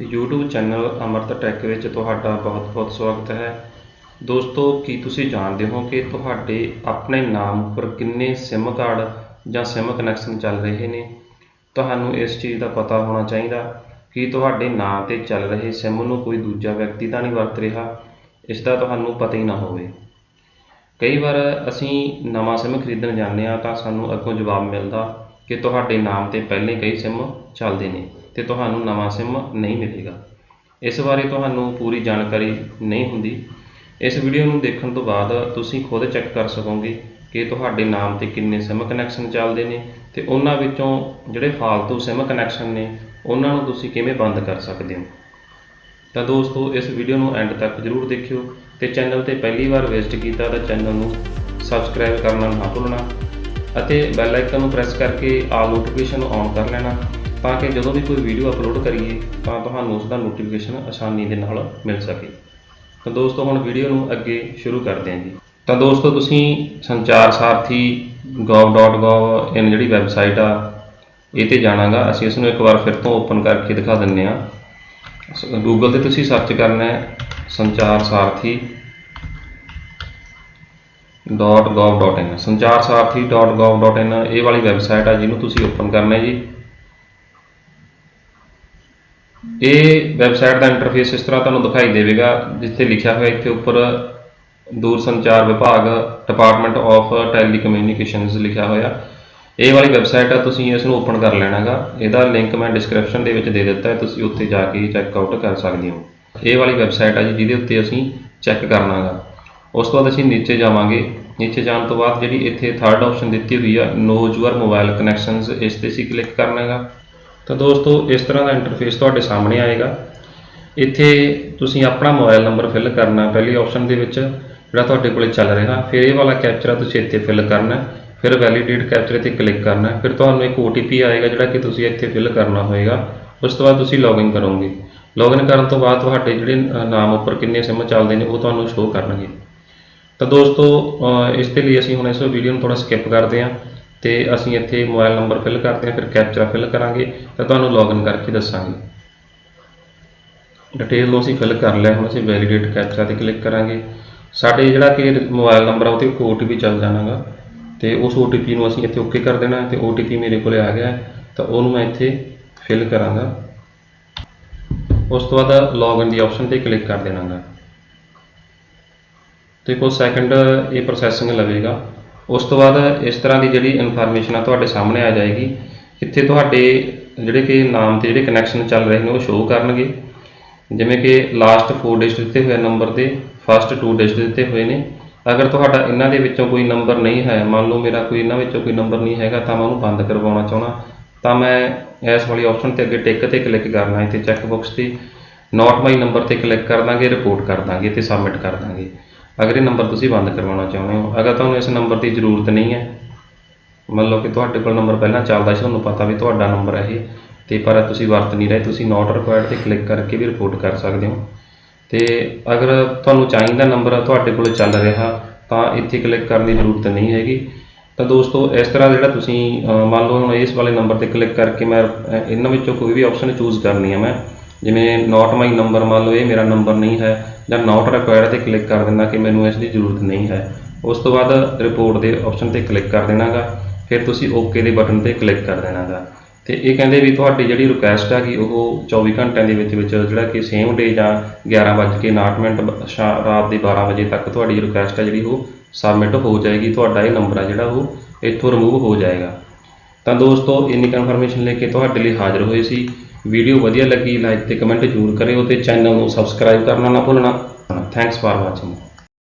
YouTube channel ਅਮਰਤ tech ਵਿੱਚ ਤੁਹਾਡਾ ਬਹੁਤ-ਬਹੁਤ ਸਵਾਗਤ ਹੈ। ਦੋਸਤੋ, ਕੀ ਤੁਸੀਂ ਜਾਣਦੇ ਹੋ ਕਿ ਤੁਹਾਡੇ ਆਪਣੇ ਨਾਮ ਉੱਪਰ ਕਿੰਨੇ SIM ਕਾਰਡ ਜਾਂ SIM ਕਨੈਕਸ਼ਨ ਚੱਲ ਰਹੇ ਨੇ? ਤੁਹਾਨੂੰ ਇਸ ਚੀਜ਼ ਦਾ ਪਤਾ ਹੋਣਾ ਚਾਹੀਦਾ ਕਿ ਤੁਹਾਡੇ ਨਾਂ ਤੇ ਚੱਲ ਰਹੇ SIM ਨੂੰ ਕੋਈ ਦੂਜਾ ਵਿਅਕਤੀ ਤਾਂ ਨਹੀਂ ਵਰਤ ਰਿਹਾ। ਇਸ ਦਾ ਤੁਹਾਨੂੰ ਪਤਾ ਹੀ ਨਾ ਹੋਵੇ। ਕਈ ਵਾਰ ਅਸੀਂ ਨਵਾਂ SIM ਖਰੀਦਣ ਜਾਂਦੇ ਹਾਂ ਤਾਂ ਸਾਨੂੰ ਅੱਗੋਂ ਜਵਾਬ ਮਿਲਦਾ ਕਿ ਤੁਹਾਡੇ ਨਾਮ ਤੇ ਪਹਿਲੇ ਕਈ SIM ਚੱਲਦੇ ਨੇ। ਤੇ ਤੁਹਾਨੂੰ ਨਵਾਂ SIM ਨਹੀਂ ਮਿਲੇਗਾ। ਇਸ ਬਾਰੇ ਤੁਹਾਨੂੰ ਪੂਰੀ ਜਾਣਕਾਰੀ ਨਹੀਂ ਹੁੰਦੀ। ਇਸ ਵੀਡੀਓ ਨੂੰ ਦੇਖਣ ਤੋਂ ਬਾਅਦ ਤੁਸੀਂ ਖੁਦ ਚੈੱਕ ਕਰ ਸਕੋਗੇ ਕਿ ਤੁਹਾਡੇ ਨਾਮ ਤੇ ਕਿੰਨੇ SIM ਕਨੈਕਸ਼ਨ ਚੱਲਦੇ ਨੇ ਤੇ ਉਹਨਾਂ ਵਿੱਚੋਂ ਜਿਹੜੇ ਫਾਲਤੂ SIM ਕਨੈਕਸ਼ਨ ਨੇ, ਉਹਨਾਂ ਨੂੰ ਤੁਸੀਂ ਕਿਵੇਂ ਬੰਦ ਕਰ ਸਕਦੇ ਹੋ। ਤਾਂ ਦੋਸਤੋ, ਇਸ ਵੀਡੀਓ ਨੂੰ ਐਂਡ ਤੱਕ ਜਰੂਰ ਦੇਖਿਓ ਤੇ ਚੈਨਲ ਤੇ ਪਹਿਲੀ ਵਾਰ ਵਿਜ਼ਿਟ ਕੀਤਾ ਤਾਂ ਚੈਨਲ ਨੂੰ ਸਬਸਕ੍ਰਾਈਬ ਕਰਨਾ ਨਾ ਭੁੱਲਣਾ ਅਤੇ ਬੈਲ ਆਈਕਨ ਨੂੰ ਪ੍ਰੈਸ ਕਰਕੇ ਆਲ ਨੋਟੀਫਿਕੇਸ਼ਨ ਔਨ ਕਰ ਲੈਣਾ। ਤਾਂ ਕਿ ਜਦੋਂ ਵੀ ਕੋਈ ਵੀਡੀਓ ਅਪਲੋਡ ਕਰੀਏ, ਤਾਂ ਤੁਹਾਨੂੰ ਉਸ ਦਾ ਨੋਟੀਫਿਕੇਸ਼ਨ ਆਸਾਨੀ ਦੇ ਨਾਲ ਮਿਲ ਸਕੇ। ਤਾਂ ਦੋਸਤੋ, ਹੁਣ ਵੀਡੀਓ ਨੂੰ ਅੱਗੇ ਸ਼ੁਰੂ ਕਰਦੇ ਹਾਂ ਜੀ। ਤਾਂ ਦੋਸਤੋ, ਤੁਸੀਂ ਸੰਚਾਰ ਸਾਰਥੀ gov.gov ਇਨ ਜਿਹੜੀ ਵੈਬਸਾਈਟ ਆ, ਇਹ ਤੇ ਜਾਣਾਗਾ। ਅਸੀਂ ਇਸ ਨੂੰ ਇੱਕ ਵਾਰ ਫਿਰ ਤੋਂ ਓਪਨ ਕਰਕੇ ਦਿਖਾ ਦਿੰਨੇ ਆ ਗੂਗਲ ਤੇ ਤੁਸੀਂ ਸਰਚ ਕਰਨਾ ਹੈ, ਸੰਚਾਰ ਸਾਰਥੀ .gov.in ਸੰਚਾਰ ਸਾਰਥੀ .gov.in ਇਹ ਵਾਲੀ ਵੈਬਸਾਈਟ ਆ, ਜਿਹਨੂੰ ਤੁਸੀਂ ਓਪਨ ਕਰਨਾ ਹੈ ਜੀ। ਇਹ ਵੈਬਸਾਈਟ ਦਾ ਇੰਟਰਫੇਸ ਇਸ ਤਰ੍ਹਾਂ ਤੁਹਾਨੂੰ ਦਿਖਾਈ ਦੇਵੇਗਾ, ਜਿੱਥੇ ਲਿਖਿਆ ਹੋਇਆ ਇੱਥੇ ਉੱਪਰ ਦੂਰ ਸੰਚਾਰ ਵਿਭਾਗ ਡਿਪਾਰਟਮੈਂਟ ਆਫ ਟੈਲੀਕਮਿਊਨੀਕੇਸ਼ਨਸ ਲਿਖਿਆ ਹੋਇਆ। ਇਹ ਵਾਲੀ ਵੈਬਸਾਈਟ ਆ, ਤੁਸੀਂ ਇਸ ਨੂੰ ਓਪਨ ਕਰ ਲੈਣਾਗਾ। ਇਹਦਾ ਲਿੰਕ ਮੈਂ ਡਿਸਕ੍ਰਿਪਸ਼ਨ ਦੇ ਵਿੱਚ ਦੇ ਦਿੱਤਾ ਹੈ, ਤੁਸੀਂ ਉੱਥੇ ਜਾ ਕੇ ਚੈੱਕ ਆਊਟ ਕਰ ਸਕਦੇ ਹੋ। ਇਹ ਵਾਲੀ ਵੈਬਸਾਈਟ ਆ ਜੀ, ਜਿਹਦੇ ਉੱਤੇ ਅਸੀਂ ਚੈੱਕ ਕਰਨਾਗਾ। ਉਸ ਤੋਂ ਬਾਅਦ ਅਸੀਂ ਨੀਚੇ ਜਾਵਾਂਗੇ। ਨੀਚੇ ਜਾਣ ਤੋਂ ਬਾਅਦ ਜਿਹੜੀ ਇੱਥੇ ਥਰਡ ਆਪਸ਼ਨ ਦਿੱਤੀ ਹੋਈ ਆ ਨੋ ਯੂਅਰ ਮੋਬਾਈਲ ਕਨੈਕਸ਼ਨਸ ਇਸ ਤੇ ਅਸੀਂ ਕਲਿੱਕ ਕਰਨਾਗਾ। ਤਾਂ ਦੋਸਤੋ, ਇਸ ਤਰ੍ਹਾਂ ਦਾ ਇੰਟਰਫੇਸ ਤੁਹਾਡੇ ਸਾਹਮਣੇ ਆਏਗਾ। ਇੱਥੇ ਤੁਸੀਂ ਆਪਣਾ ਮੋਬਾਈਲ ਨੰਬਰ ਫਿਲ ਕਰਨਾ, ਪਹਿਲੀ ਆਪਸ਼ਨ ਦੇ ਵਿੱਚ ਜਿਹੜਾ ਤੁਹਾਡੇ ਕੋਲੇ ਚੱਲ ਰਿਹਾ, ਫਿਰ ਇਹ ਵਾਲਾ ਕੈਪਚਰ ਤੁਸੀਂ ਇੱਥੇ ਫਿਲ ਕਰਨਾ, ਫਿਰ ਵੈਲੀਡੇਟ ਕੈਪਚਰ ਤੇ ਕਲਿੱਕ ਕਰਨਾ, ਫਿਰ ਤੁਹਾਨੂੰ ਇੱਕ OTP ਆਏਗਾ ਜਿਹੜਾ ਕਿ ਤੁਸੀਂ ਇੱਥੇ ਫਿਲ ਕਰਨਾ ਹੋਏਗਾ। ਉਸ ਤੋਂ ਬਾਅਦ ਤੁਸੀਂ ਲੌਗਇਨ ਕਰੋਗੇ। ਲੌਗਇਨ ਕਰਨ ਤੋਂ ਬਾਅਦ ਤੁਹਾਡੇ ਜਿਹੜੇ ਨਾਮ ਉੱਪਰ ਕਿੰਨੇ SIM ਚੱਲਦੇ ਨੇ, ਉਹ ਤੁਹਾਨੂੰ ਸ਼ੋਅ ਕਰਨਗੇ। ਤਾਂ ਦੋਸਤੋ ਇਸ ਦੇ ਲਈ ਅਸੀਂ ਹੁਣ ਇਸ ਵੀਡੀਓ ਨੂੰ ਥੋੜਾ ਸਕਿਪ ਕਰਦੇ ਹਾਂ। ਤੇ ਅਸੀਂ ਇੱਥੇ ਮੋਬਾਈਲ ਨੰਬਰ ਫਿਲ ਕਰਦੇ ਹਾਂ, ਫਿਰ ਕੈਪਚਾ ਫਿਲ ਕਰਾਂਗੇ, ਤਾਂ ਤੁਹਾਨੂੰ ਲੌਗਇਨ ਕਰਕੇ ਦੱਸਾਂਗੇ। ਡਿਟੇਲ ਨੂੰ ਅਸੀਂ ਫਿਲ ਕਰ ਲਿਆ, ਹੁਣ ਅਸੀਂ ਵੈਲੀਡੇਟ ਕੈਪਚਾ ਤੇ ਕਲਿੱਕ ਕਰਾਂਗੇ। ਸਾਡੇ ਜਿਹੜਾ ਕਿ ਮੋਬਾਈਲ ਨੰਬਰ ਆ ਉਹ ਤੇ ਇੱਕ OTP ਚੱਲ ਜਾਣਾਗਾ। ਤੇ ਉਸ OTP ਨੂੰ ਅਸੀਂ ਇੱਥੇ ਓਕੇ ਕਰ ਦੇਣਾ ਹੈ ਤੇ OTP ਮੇਰੇ ਕੋਲੇ ਆ ਗਿਆ, ਤਾਂ ਉਹਨੂੰ ਮੈਂ ਇੱਥੇ ਫਿਲ ਕਰਾਂਗਾ। ਉਸ ਤੋਂ ਬਾਅਦ ਲੌਗਇਨ ਦੀ ਆਪਸ਼ਨ ਤੇ ਕਲਿੱਕ ਕਰ ਦੇਣਾਗਾ। ਤੇ ਕੁਝ ਸੈਕਿੰਡ ਇਹ ਪ੍ਰੋਸੈਸਿੰਗ ਲਵੇਗਾ। ਉਸ ਤੋਂ ਬਾਅਦ ਇਸ ਤਰ੍ਹਾਂ ਦੀ ਜਿਹੜੀ ਇਨਫੋਰਮੇਸ਼ਨ ਆ ਤੁਹਾਡੇ ਸਾਹਮਣੇ ਆ ਜਾਏਗੀ। ਇੱਥੇ ਤੁਹਾਡੇ ਜਿਹੜੇ ਕਿ ਨਾਮ ਤੇ ਜਿਹੜੇ ਕਨੈਕਸ਼ਨ ਚੱਲ ਰਹੇ ਨੇ ਉਹ ਸ਼ੋਅ ਕਰਨਗੇ। ਜਿਵੇਂ ਕਿ ਲਾਸਟ 4 ਡਿਜਿਟ ਦਿੱਤੇ ਹੋਏ ਨੰਬਰ 'ਤੇ ਫਸਟ 2 ਡਿਜਿਟ ਦਿੱਤੇ ਹੋਏ ਨੇ। ਅਗਰ ਤੁਹਾਡਾ ਇਹਨਾਂ ਦੇ ਵਿੱਚੋਂ ਕੋਈ ਨੰਬਰ ਨਹੀਂ ਹੈ, ਮੰਨ ਲਓ ਮੇਰਾ ਕੋਈ ਇਹਨਾਂ ਵਿੱਚੋਂ ਕੋਈ ਨੰਬਰ ਨਹੀਂ ਹੈਗਾ, ਤਾਂ ਮੈਂ ਉਹਨੂੰ ਬੰਦ ਕਰਵਾਉਣਾ ਚਾਹਣਾ ਤਾਂ ਮੈਂ ਇਸ ਵਾਲੀ ਆਪਸ਼ਨ ਤੇ ਅੱਗੇ ਟਿਕ ਤੇ ਕਲਿੱਕ ਕਰਨਾ ਹੈ ਤੇ ਚੈੱਕ ਬਾਕਸ ਤੇ ਨੋਟ ਮਾਈ ਨੰਬਰ ਤੇ ਕਲਿੱਕ ਕਰ ਦਾਂਗੇ ਰਿਪੋਰਟ ਕਰ ਦਾਂਗੇ ਤੇ ਸਬਮਿਟ ਕਰ ਦਾਂਗੇ। ਅਗਰ ਇਹ ਨੰਬਰ ਤੁਸੀਂ ਬੰਦ ਕਰਵਾਉਣਾ ਚਾਹੁੰਦੇ ਹੋ, ਅਗਰ ਤੁਹਾਨੂੰ ਇਸ ਨੰਬਰ ਦੀ ਜ਼ਰੂਰਤ ਨਹੀਂ ਹੈ, ਮੰਨ ਲਓ ਕਿ ਤੁਹਾਡੇ ਕੋਲ ਨੰਬਰ ਪਹਿਲਾਂ ਚੱਲਦਾ ਸੀ, ਤੁਹਾਨੂੰ ਪਤਾ ਵੀ ਤੁਹਾਡਾ ਨੰਬਰ ਹੈ ਇਹ, ਤੇ ਪਰ ਤੁਸੀਂ ਵਰਤ ਨਹੀਂ ਰਹੇ, ਤੁਸੀਂ ਨੋਟ ਰਿਕੁਆਇਰਡ ਤੇ ਕਲਿੱਕ ਕਰਕੇ ਵੀ ਰਿਪੋਰਟ ਕਰ ਸਕਦੇ ਹੋ। ਤੇ ਅਗਰ ਤੁਹਾਨੂੰ ਚਾਹੀਦਾ ਨੰਬਰ ਤੁਹਾਡੇ ਕੋਲ ਚੱਲ ਰਿਹਾ, ਤਾਂ ਇੱਥੇ ਕਲਿੱਕ ਕਰਨ ਦੀ ਜ਼ਰੂਰਤ ਨਹੀਂ ਹੈਗੀ। ਤਾਂ ਦੋਸਤੋ, ਇਸ ਤਰ੍ਹਾਂ ਜਿਹੜਾ ਤੁਸੀਂ ਮੰਨ ਲਓ ਹੁਣ ਇਸ ਵਾਲੇ ਨੰਬਰ ਤੇ ਕਲਿੱਕ ਕਰਕੇ ਮੈਂ ਇਹਨਾਂ ਵਿੱਚੋਂ ਕੋਈ ਵੀ ਆਪਸ਼ਨ ਚੂਜ਼ ਕਰਨੀ ਹੈ ਮੈਂ ਜਿਵੇਂ ਨਾਟ ਮਾਈ ਨੰਬਰ ਮੰਨ ਲਓ, ਇਹ ਮੇਰਾ ਨੰਬਰ ਨਹੀਂ ਹੈ, ਜਾਂ ਨਾਟ ਰਿਕੁਆਇਰਡ ਤੇ ਕਲਿੱਕ ਕਰ ਦਿੰਦਾ ਕਿ ਮੈਨੂੰ ਇਸ ਦੀ ਜ਼ਰੂਰਤ ਨਹੀਂ ਹੈ। ਉਸ ਤੋਂ ਬਾਅਦ ਰਿਪੋਰਟ ਦੇ ਆਪਸ਼ਨ ਤੇ ਕਲਿੱਕ ਕਰ ਦੇਣਾਗਾ, ਫਿਰ ਤੁਸੀਂ ਓਕੇ ਦੇ ਬਟਨ ਤੇ ਕਲਿੱਕ ਕਰ ਦੇਣਾਗਾ। ਤੇ ਇਹ ਕਹਿੰਦੇ ਵੀ ਤੁਹਾਡੀ ਜਿਹੜੀ ਰਿਕੁਐਸਟ ਹੈਗੀ, ਉਹ 24 ਘੰਟਿਆਂ ਦੇ ਵਿੱਚ ਵਿੱਚ ਜਿਹੜਾ ਕਿ ਸੇਮ ਡੇ ਜਾਂ 11:59 ਮਿੰਟ ਸ਼ਾ- ਰਾਤ ਦੇ 12 ਵਜੇ ਤੱਕ ਤੁਹਾਡੀ ਰਿਕੁਐਸਟ ਹੈ ਜਿਹੜੀ, ਉਹ ਸਬਮਿਟ ਹੋ ਜਾਏਗੀ। ਤੁਹਾਡਾ ਇਹ ਨੰਬਰ ਆ ਜਿਹੜਾ, ਉਹ ਇੱਥੋਂ ਰਿਮੂਵ ਹੋ ਜਾਏਗਾ। ਤਾਂ ਦੋਸਤੋ, ਇੰਨੀ ਕਨਫਰਮੇਸ਼ਨ ਲੈ ਕੇ ਤੁਹਾਡੇ ਲਈ ਹਾਜ਼ਰ ਹੋਏ ਸੀ। ਵੀਡੀਓ ਵਧੀਆ ਲੱਗੀ ਲਾਈਕ ਤੇ ਕਮੈਂਟ ਜ਼ਰੂਰ ਕਰਿਓ ਤੇ ਚੈਨਲ ਨੂੰ ਸਬਸਕ੍ਰਾਈਬ ਕਰਨਾ ਨਾ ਭੁੱਲਣਾ। Thanks for watching